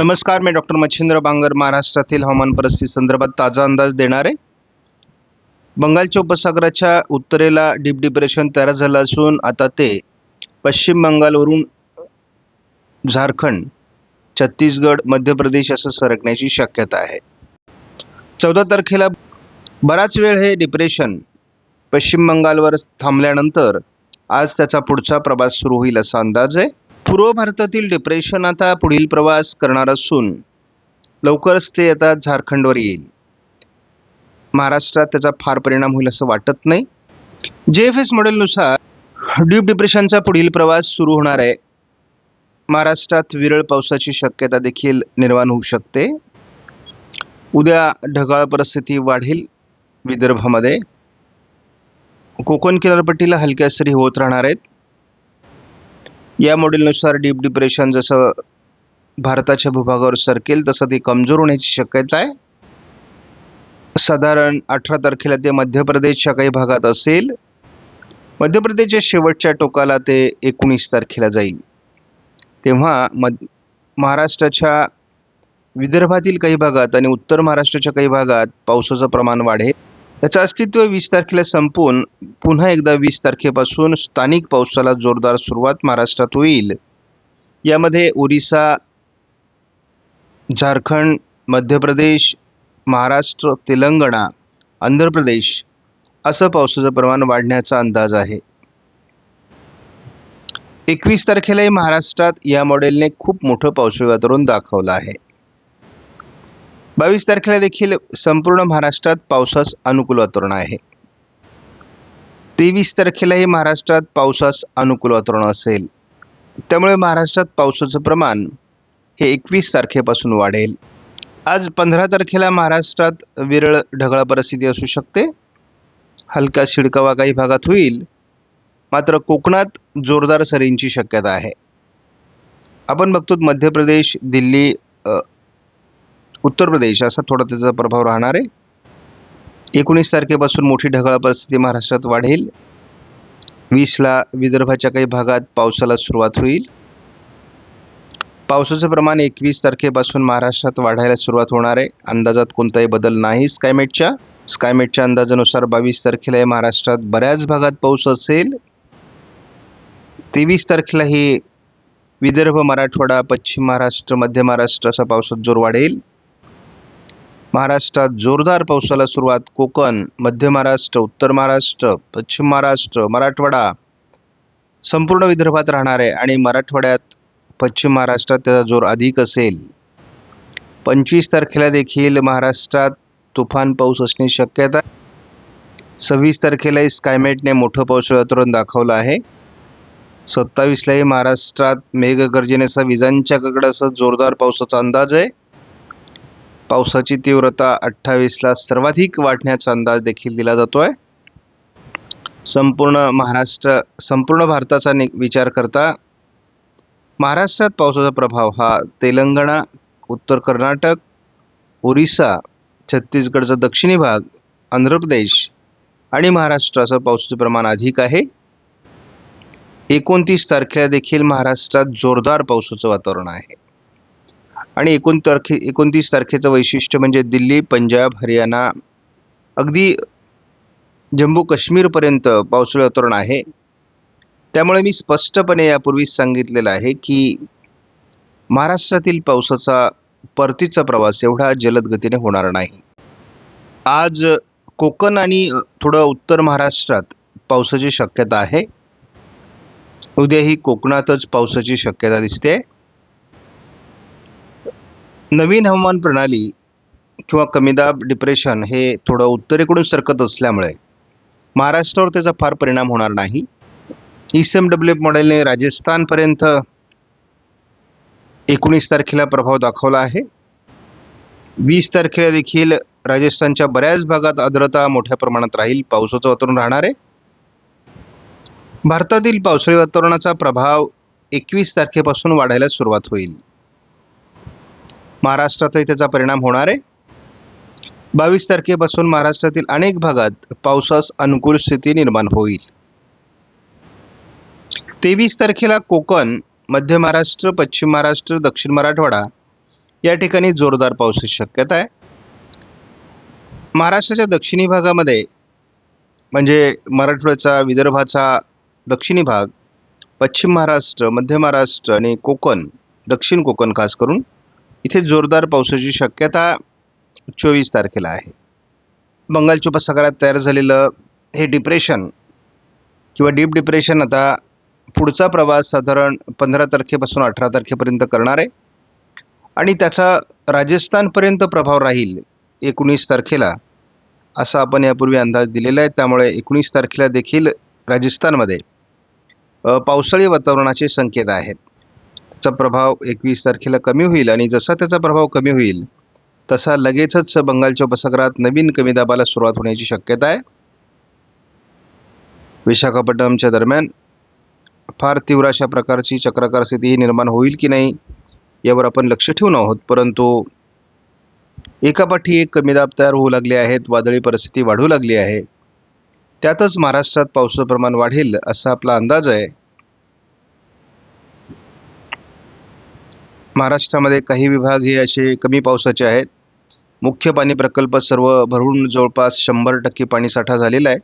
नमस्कार मी डॉक्टर मच्छिंद्र बांगर महाराष्ट्रातील हवामान परिस्थिती संदर्भात ताजा अंदाज देणार आहे. बंगालच्या उपसागराच्या उत्तरेला डीप डिप्रेशन तयार झालं असून आता ते पश्चिम बंगालवरून झारखंड छत्तीसगड मध्य प्रदेश असं सरकण्याची शक्यता आहे. चौदा तारखेला बराच वेळ हे डिप्रेशन पश्चिम बंगालवर थांबल्यानंतर आज त्याचा पुढचा प्रवास सुरू होईल असा अंदाज आहे. पूर्व भारतातील डिप्रेशन आता पुढील प्रवास करणार असून लवकरच ते आता झारखंडवर येईल. महाराष्ट्रात त्याचा फार परिणाम होईल असं वाटत नाही. जे एफ एस मॉडेलनुसार डीप डिप्रेशनचा पुढील प्रवास सुरू होणार आहे. महाराष्ट्रात विरळ पावसाची शक्यता देखील निर्माण होऊ शकते. उद्या ढगाळ परिस्थिती वाढेल विदर्भामध्ये. कोकण किनारपट्टीला हलक्या सरी होत राहणार आहेत. या मॉडेलनुसार डीप डिप्रेशन जसं भारताच्या भूभागावर सरकेल तसं ते कमजोर होण्याची शक्यता आहे. साधारण अठरा तारखेला ते मध्य प्रदेशच्या काही भागात असेल. मध्य प्रदेशच्या शेवटच्या टोकाला ते एकोणीस तारखेला जाईल. तेव्हा मध महाराष्ट्राच्या विदर्भातील काही भागात आणि उत्तर महाराष्ट्राच्या काही भागात पावसाचं प्रमाण वाढेल. याचं अस्तित्व वीस तारखेला संपून पुन्हा एकदा वीस तारखेपासून स्थानिक पावसाला जोरदार सुरुवात महाराष्ट्रात होईल. यामध्ये ओरिसा झारखंड मध्य प्रदेश महाराष्ट्र तेलंगणा आंध्र प्रदेश असं पावसाचं प्रमाण वाढण्याचा अंदाज आहे. एकवीस तारखेलाही महाराष्ट्रात या मॉडेलने खूप मोठं पावसाळी वातावरण दाखवलं आहे. बावीस तारखेला देखील संपूर्ण महाराष्ट्रात पावसास अनुकूल वातावरण आहे. तेवीस तारखेलाही महाराष्ट्रात पावसास अनुकूल वातावरण असेल. त्यामुळे महाराष्ट्रात पावसाचं प्रमाण हे एकवीस तारखेपासून वाढेल. आज पंधरा तारखेला महाराष्ट्रात विरळ ढगाळ परिस्थिती असू शकते. हलका शिडकावा काही भागात होईल. मात्र कोकणात जोरदार सरींची शक्यता आहे. आपण बघतो मध्य प्रदेश दिल्ली उत्तर प्रदेश असा थोडा त्याचा प्रभाव राहणार आहे. एकोणीस तारखेपासून मोठी ढगाळ परिस्थिती महाराष्ट्रात वाढेल. वीसला विदर्भाच्या काही भागात पावसाला सुरुवात होईल. पावसाचं प्रमाण एकवीस तारखेपासून महाराष्ट्रात वाढायला सुरुवात होणार आहे. अंदाजात कोणताही बदल नाही स्कायमेटच्या. स्कायमेटच्या अंदाजानुसार बावीस तारखेला महाराष्ट्रात बऱ्याच भागात पाऊस असेल. तेवीस तारखेलाही विदर्भ मराठवाडा पश्चिम महाराष्ट्र मध्य महाराष्ट्र असा पावसात जोर वाढेल. महाराष्ट्रात जोरदार पावसाला सुरुवात. कोकण मध्य महाराष्ट्र उत्तर महाराष्ट्र पश्चिम महाराष्ट्र मराठवाडा. संपूर्ण विदर्भात राहणार आहे आणि मराठवाड्यात पश्चिम महाराष्ट्रात त्याचा जोर अधिक असेल. पंचवीस तारखेला देखील महाराष्ट्रात तुफान पाऊस असण्याची शक्यता आहे. सव्वीस तारखेलाही स्कायमेटने मोठं पाऊस वातावरण दाखवलं आहे. सत्तावीसलाही महाराष्ट्रात मेघगर्जनेचा विजांच्या कडकडासह जोरदार पावसाचा अंदाज आहे. पावसाची तीव्रता अठ्ठावीसला सर्वाधिक वाढण्याचा अंदाज देखील दिला जातो आहे संपूर्ण महाराष्ट्र संपूर्ण भारताचा नि विचार करता महाराष्ट्रात पावसाचा प्रभाव हा तेलंगणा उत्तर कर्नाटक ओरिसा छत्तीसगडचा दक्षिणी भाग आंध्र प्रदेश आणि महाराष्ट्राचं पावसाचे पावसाचं प्रमाण अधिक आहे. एकोणतीस तारखेला देखील महाराष्ट्रात जोरदार पावसाचं वातावरण आहे. आणि एकोण तारखे एकोणतीस तारखेचं वैशिष्ट्य म्हणजे दिल्ली पंजाब हरियाणा अगदी जम्मू काश्मीरपर्यंत पावसाळी वातावरण आहे. त्यामुळे मी स्पष्टपणे यापूर्वीच सांगितलेलं आहे की महाराष्ट्रातील पावसाचा परतीचा प्रवास एवढा जलद गतीने होणार नाही. आज कोकण आणि थोडं उत्तर महाराष्ट्रात पावसाची शक्यता आहे. उद्याही कोकणातच पावसाची शक्यता दिसते. नवीन हवामान प्रणाली किंवा कमीदाब डिप्रेशन हे थोडं उत्तरेकडून सरकत असल्यामुळे महाराष्ट्रावर त्याचा फार परिणाम होणार नाही. E C M W F मॉडेलने राजस्थानपर्यंत एकोणीस तारखेला प्रभाव दाखवला आहे. वीस तारखेला देखील राजस्थानच्या बऱ्याच भागात आर्द्रता मोठ्या प्रमाणात राहील पावसाचं वातावरण राहणार आहे. भारतातील पावसाळी वातावरणाचा प्रभाव एकवीस तारखेपासून वाढायला सुरुवात होईल. महाराष्ट्रातही त्याचा परिणाम होणार आहे. बावीस तारखेपासून महाराष्ट्रातील अनेक भागात पावसास अनुकूल स्थिती निर्माण होईल. तेवीस तारखेला कोकण मध्य महाराष्ट्र पश्चिम महाराष्ट्र दक्षिण मराठवाडा या ठिकाणी जोरदार पावसाची शक्यता आहे. महाराष्ट्राच्या दक्षिणी भागामध्ये म्हणजे मराठवाड्याचा विदर्भाचा दक्षिणी भाग पश्चिम महाराष्ट्र मध्य महाराष्ट्र आणि कोकण दक्षिण कोकण खास करून इथे जोरदार पावसाची शक्यता चोवीस तारखेला आहे. बंगालच्या उपसागरात तयार झालेलं हे डिप्रेशन किंवा डीप डिप्रेशन आता पुढचा प्रवास साधारण पंधरा तारखेपासून अठरा तारखेपर्यंत करणार आहे. आणि त्याचा राजस्थानपर्यंत प्रभाव राहील एकोणीस तारखेला असा आपण यापूर्वी अंदाज दिलेला आहे. त्यामुळे एकोणीस तारखेला देखील राजस्थानमध्ये पावसाळी वातावरणाचे संकेत आहेत. चा प्रभाव एकवीस तारखेला कमी होईल आणि जसा त्याचा प्रभाव कमी होईल तसा लगेचच बंगालच्या उपसागरात नवीन कमी दाबाला सुरुवात होण्याची शक्यता आहे. विशाखापट्टणमच्या दरम्यान फार तीव्र अशा प्रकारची चक्राकार स्थिती निर्माण होईल की नाही यावर आपण लक्ष ठेवून आहोत. परंतु एकापाठी एक कमी दाब तयार होऊ लागले आहेत वादळी परिस्थिती वाढू लागली आहे. त्यातच महाराष्ट्रात पावसाचं प्रमाण वाढेल असा आपला अंदाज आहे. महाराष्ट्रामध्ये काही विभाग हे असे कमी पावसाचे आहेत. मुख्य पाणी प्रकल्प सर्व भरून जवळपास शंभर टक्के पाणीसाठा झालेला आहे.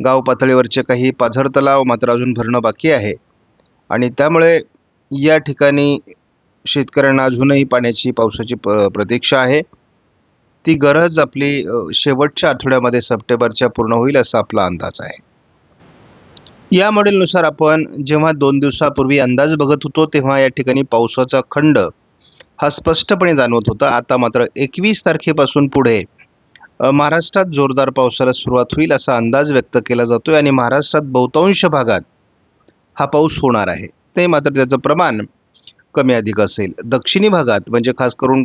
गाव पातळीवरचे काही पाझर तलाव मात्र अजून भरणं बाकी आहे. आणि त्यामुळे या ठिकाणी शेतकऱ्यांना अजूनही पाण्याची पावसाची प प्रतीक्षा आहे. ती गरज आपली शेवटच्या आठवड्यामध्ये सप्टेंबरच्या पूर्ण होईल असा आपला अंदाज आहे. या मॉडेलनुसार आपण जेव्हा दोन दिवसापूर्वी अंदाज बघत होतो तेव्हा या ठिकाणी पावसाचा खंड हा स्पष्टपणे जाणवत होता. आता मात्र एकवीस तारखेपासून पुढे महाराष्ट्रात जोरदार पावसाला सुरुवात होईल असा अंदाज व्यक्त केला जातोय आणि महाराष्ट्रात बहुतांश भागात हा पाऊस होणार आहे. ते मात्र त्याचं प्रमाण कमी अधिक असेल. दक्षिणी भागात म्हणजे खास करून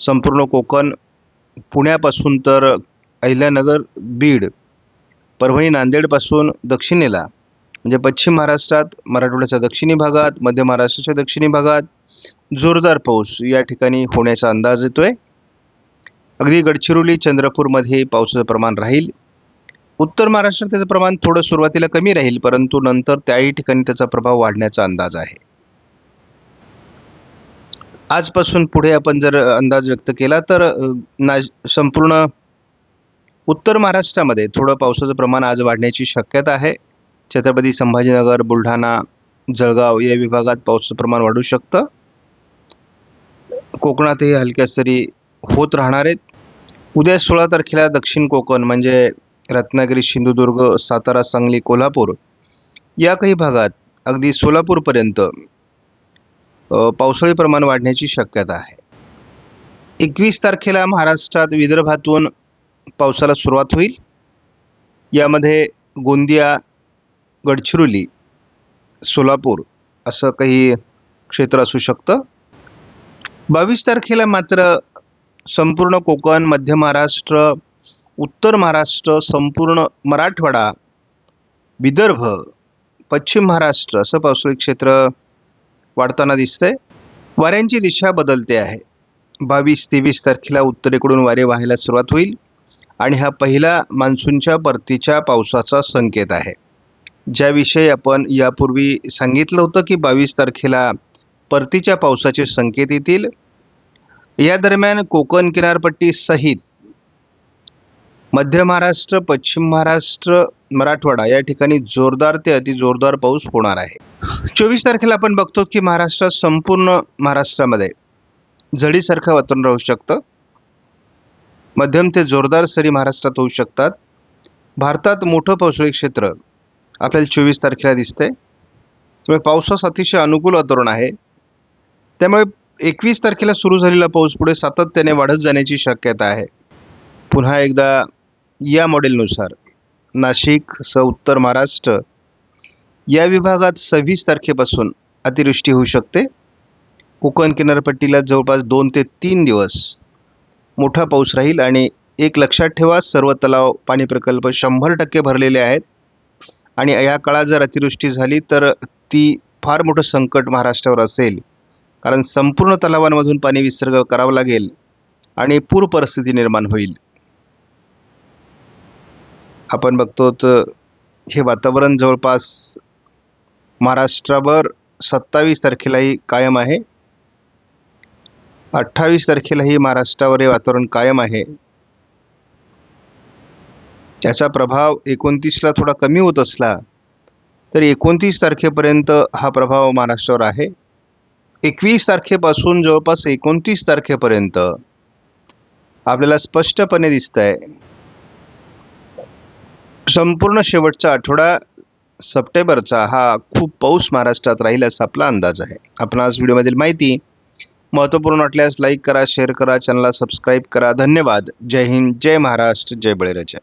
संपूर्ण कोकण पुण्यापासून तर अहिल्यानगर बीड परभणी नांदेडपासून दक्षिणेला म्हणजे पश्चिम महाराष्ट्रात मराठवाड्याच्या दक्षिणी भागात मध्य महाराष्ट्राच्या दक्षिणी भागात जोरदार पाऊस या ठिकाणी होण्याचा अंदाज येतो आहे अगदी गडचिरोली चंद्रपूरमध्ये पावसाचं प्रमाण राहील. उत्तर महाराष्ट्रात त्याचं प्रमाण थोडं सुरुवातीला कमी राहील परंतु नंतर त्याही ठिकाणी त्याचा प्रभाव वाढण्याचा अंदाज आहे. आजपासून पुढे आपण जर अंदाज व्यक्त केला तर ना संपूर्ण उत्तर महाराष्ट्रामध्ये थोडं पावसाचं प्रमाण आज वाढण्याची शक्यता आहे. छत्रपती संभाजीनगर बुलढाणा जळगाव या विभागात पावसाचं प्रमाण वाढू शकतं. कोकणातही हलक्या सरी होत राहणार आहेत. उद्या सोळा तारखेला दक्षिण कोकण म्हणजे रत्नागिरी सिंधुदुर्ग सातारा सांगली कोल्हापूर या काही भागात अगदी सोलापूरपर्यंत पावसाळी प्रमाण वाढण्याची शक्यता आहे. एकवीस तारखेला महाराष्ट्रात विदर्भातून पावसाला सुरुवात होईल. यामध्ये गोंदिया गडचिरोली सोलापूर असं काही क्षेत्र असू शकतं. बावीस तारखेला मात्र संपूर्ण कोकण मध्य महाराष्ट्र उत्तर महाराष्ट्र संपूर्ण मराठवाडा विदर्भ पश्चिम महाराष्ट्र असं पावसाळी क्षेत्र वाढताना दिसतंय. वाऱ्यांची दिशा बदलते आहे. बावीस तेवीस तारखेला उत्तरेकडून वारे वाहायला सुरुवात होईल आणि हा पहिला मान्सूनच्या परतीच्या पावसाचा संकेत आहे. ज्याविषयी आपण यापूर्वी सांगितलं होतं की बावीस तारखेला परतीच्या पावसाचे संकेत येतील. या दरम्यान कोकण किनारपट्टी सहित मध्य महाराष्ट्र पश्चिम महाराष्ट्र मराठवाडा या ठिकाणी जोरदार ते अतिजोरदार पाऊस होणार आहे. चोवीस तारखेला आपण बघतो की महाराष्ट्रात संपूर्ण महाराष्ट्रामध्ये झडीसारखं वातावरण राहू शकतं. मध्यम ते जोरदार सरी महाराष्ट्रात होऊ शकतात. भारतात मोठं पावसाळी क्षेत्र आपल्याला चोवीस तारखेला दिसतंय. त्यामुळे पावसास अतिशय अनुकूल वातावरण आहे. त्यामुळे एकवीस तारखेला सुरू झालेला पाऊस पुढे सातत्याने वाढत जाण्याची शक्यता आहे. पुन्हा एकदा या मॉडेलनुसार नाशिक स उत्तर महाराष्ट्र या विभागात सव्वीस तारखेपासून अतिवृष्टी होऊ शकते. कोकण किनारपट्टीला जवळपास दोन ते तीन दिवस मोठा पाऊस राहील आणि एक लक्षात ठेवा सर्व तलाव पाणी प्रकल्प शंभर टक्के भरलेले आहेत. आणि या काळात जर अतिवृष्टी झाली तर ती फार मोठं संकट महाराष्ट्रावर असेल. कारण संपूर्ण तलावांमधून पाणी विसर्ग करावा लागेल आणि पूर परिस्थिती निर्माण होईल. आपण बघतो तर हे वातावरण जवळपास महाराष्ट्रावर सत्तावीस तारखेलाही कायम आहे. अठ्ठावीस तारखेलाही महाराष्ट्रावर हे वातावरण कायम आहे. याचा प्रभाव एकोणतीसला थोडा कमी होत असला तर एकोणतीस तारखेपर्यंत हा प्रभाव महाराष्ट्रावर आहे. एकवीस तारखेपासून जवळपास एकोणतीस तारखेपर्यंत आपल्याला स्पष्टपणे दिसत आहे संपूर्ण शेवटचा आठवडा सप्टेंबरचा हा खूप पाऊस महाराष्ट्रात राहील असा आपला अंदाज आहे. आपण आज व्हिडिओमधील माहिती महत्त्वपूर्ण वाटल्यास लाईक करा शेअर करा चॅनलला सबस्क्राईब करा. धन्यवाद. जय हिंद जय महाराष्ट्र जय बळीराजा.